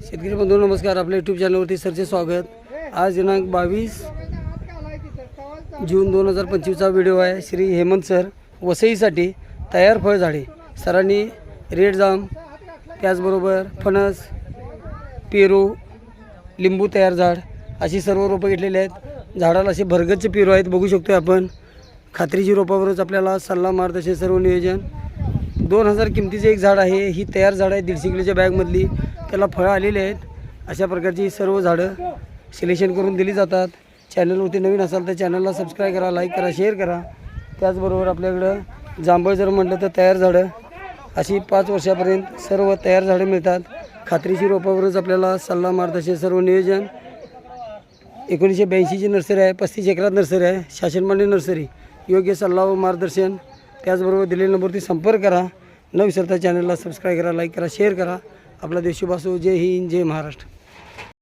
शेतकरी बंधू नमस्कार. आपल्या यूट्यूब चॅनलवरती सरचे स्वागत. आज दिनांक बावीस जून दोन हजार पंचवीसचा व्हिडिओ आहे. श्री हेमंत सर वसईसाठी तयार फळझाडे. सरांनी रेड जाम त्याचबरोबर फणस पेरू लिंबू तयार झाड अशी सर्व रोपं घेतलेली आहेत. झाडाला असे भरगच्च पेरू आहेत. बघू शकतो आपण. खात्रीची रोपावरच आपल्याला सल्ला मार्गदर्शन सर्व नियोजन. दोन हजार किमतीचं एक झाड आहे ही तयार झाड आहे दीडशे किलोच्या बॅगमधली. त्याला फळं आलेली आहेत. अशा प्रकारची सर्व झाडं सिलेक्शन करून दिली जातात. चॅनलवरती नवीन असाल तर चॅनलला सबस्क्राईब करा लाईक करा शेअर करा. त्याचबरोबर आपल्याकडं जांभळ जर म्हटलं तर तयार झाडं. अशी पाच वर्षापर्यंत सर्व तयार झाडं मिळतात. खात्रीशी रोपावरच आपल्याला सल्ला मार्गदर्शन सर्व नियोजन. एकोणीसशे ब्याऐंशीची नर्सरी आहे पस्तीस एकरात नर्सरी आहे शासनमान्य नर्सरी. योग्य सल्ला व मार्गदर्शन त्याचबरोबर दिलेल्या नंबरवरती संपर्क करा. न विसरता चॅनलला सबस्क्राईब करा लाईक करा शेअर करा. आपला देशोबासो जय हिंद जय महाराष्ट्र.